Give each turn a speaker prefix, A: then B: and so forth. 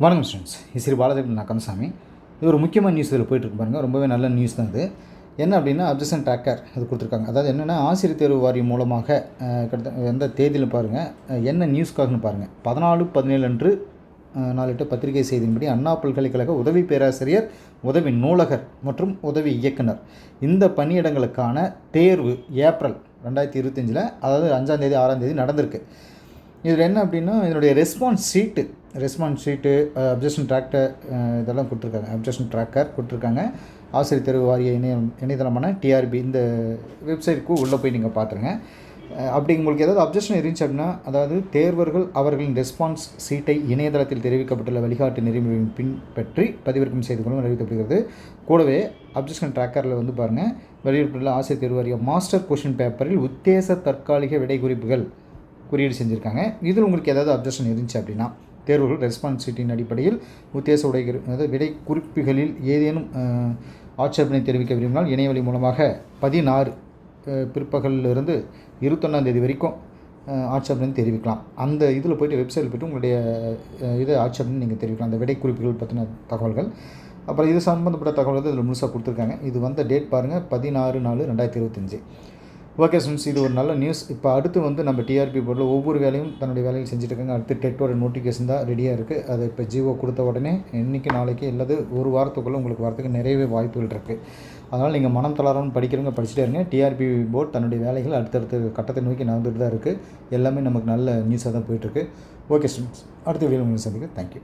A: வணக்கம் ஸ்டூடெண்ட்ஸ் ஸ்ரீ பாலதேவன் நான் கந்தசாமி இது ஒரு முக்கியமான நியூஸ் இதில் போயிட்டுருக்கு பாருங்கள் ரொம்பவே நல்ல நியூஸ் தான் இது. என்ன அப்படின்னா அப்ஜெக்ஷன் ட்ராக்கர் இது கொடுத்துருக்காங்க. அதாவது என்னென்னா ஆசிரியர் தேர்வு வாரியம் மூலமாக அஹ், எந்த தேதியில் பாருங்கள் என்ன நியூஸ்க்காகன்னு பாருங்கள் பதினாலு பதினேழு அன்று நாளிட்ட பத்திரிகை செய்தியின்படி அண்ணா பல்கலைக்கழக உதவி பேராசிரியர் உதவி நூலகர் மற்றும் உதவி இயக்குனர். இந்த பணியிடங்களுக்கான தேர்வு ஏப்ரல் ரெண்டாயிரத்தி இருபத்தஞ்சில் அதாவது அஞ்சாந்தேதி ஆறாந்தேதி நடந்திருக்கு. இதில் என்ன அப்படின்னா இதனுடைய response sheet response sheet objection tracker இதெல்லாம் கொடுத்துருக்காங்க. அப்ஜெக்ஷன் ட்ராக்கர் கொடுத்துருக்காங்க. ஆசிரியர் தேர்வு வாரிய இணைய இணையதளமான டிஆர்பி இந்த வெப்சைட்டுக்கு உள்ளே போய் நீங்கள் பார்த்துருங்க அப்படி உங்களுக்கு ஏதாவது அப்ஜெக்ஷன் இருந்துச்சு அப்படின்னா அதாவது தேர்வர்கள் அவர்களின் ரெஸ்பான்ஸ் சீட்டை இணையதளத்தில் தெரிவிக்கப்பட்டுள்ள வழிகாட்டு நெறிமுறையின் பின்பற்றி பதிவிறக்கம் செய்து கொள்ளும் அறிவிக்கப்படுகிறது. கூடவே அப்ஜெக்ஷன் ட்ராக்கரில் வந்து பாருங்கள் வெளியிட்டுள்ள ஆசிரியர் தேர்வு வாரிய மாஸ்டர் கொஷின் பேப்பரில் உத்தேச தற்காலிக விடை குறிப்புகள் குறியீடு செஞ்சுருக்காங்க. இதில் உங்களுக்கு ஏதாவது அப்ஜெக்ஷன் இருந்துச்சு அப்படின்னா தேர்வுகள் ரெஸ்பான்ஸ் சீட்டின் அடிப்படையில் உத்தேச உடைகிற அதாவது விடை குறிப்புகளில் ஏதேனும் ஆட்சேபனை தெரிவிக்க விரும்பினால் இணையவழி மூலமாக பதினாறு அஹ், பிற்பகலிலிருந்து வரைக்கும் ஆட்சேபனை தெரிவிக்கலாம். அந்த இதில் போய்ட்டு வெப்சைட்டில் போய்ட்டு உங்களுடைய இது ஆட்சேபனை நீங்கள் தெரிவிக்கலாம். அந்த விடை குறிப்புகள் பற்றின தகவல்கள். அப்புறம் இது சம்மந்தப்பட்ட தகவல்கள் இதில் முழுசாக கொடுத்துருக்காங்க. இது வந்த டேட் பாருங்கள் பதினாறு நாலு ரெண்டாயிரத்தி இருபத்தஞ்சி. ஓகே ஸ்டூடெண்ட்ஸ் இது ஒரு நல்ல நியூஸ் இப்போ அடுத்து வந்து நம்ம டிஆர்பி போர்டில் ஒவ்வொரு வேலையும் தன்னுடைய வேலையை செஞ்சிட்டுருக்காங்க. அடுத்து டெட்டோட நோட்டிஃபிகேஷன் தான் ரெடியாக இருக்குது அது இப்போ ஜிஓ கொடுத்த உடனே இன்றைக்கி நாளைக்கு இல்லது ஒரு வாரத்துக்குள்ளே உங்களுக்கு வரதுக்கு நிறையவே வாய்ப்புகள் இருக்குது அதனால் நீங்கள் மனம் தளராமல் படிக்கிறவங்க படிச்சுட்டே இருங்க. டிஆர்பி போர்டு தன்னுடைய வேலைகள் அடுத்தடுத்த கட்டத்தை நோக்கி நடந்துட்டு தான் இருக்குது எல்லாமே நமக்கு நல்ல நியூஸாக தான் போயிட்டுருக்கு. ஓகே ஸ்டூடெண்ட்ஸ் அடுத்த வீடியோ உங்களுக்கு சந்திக்க தேங்க்யூ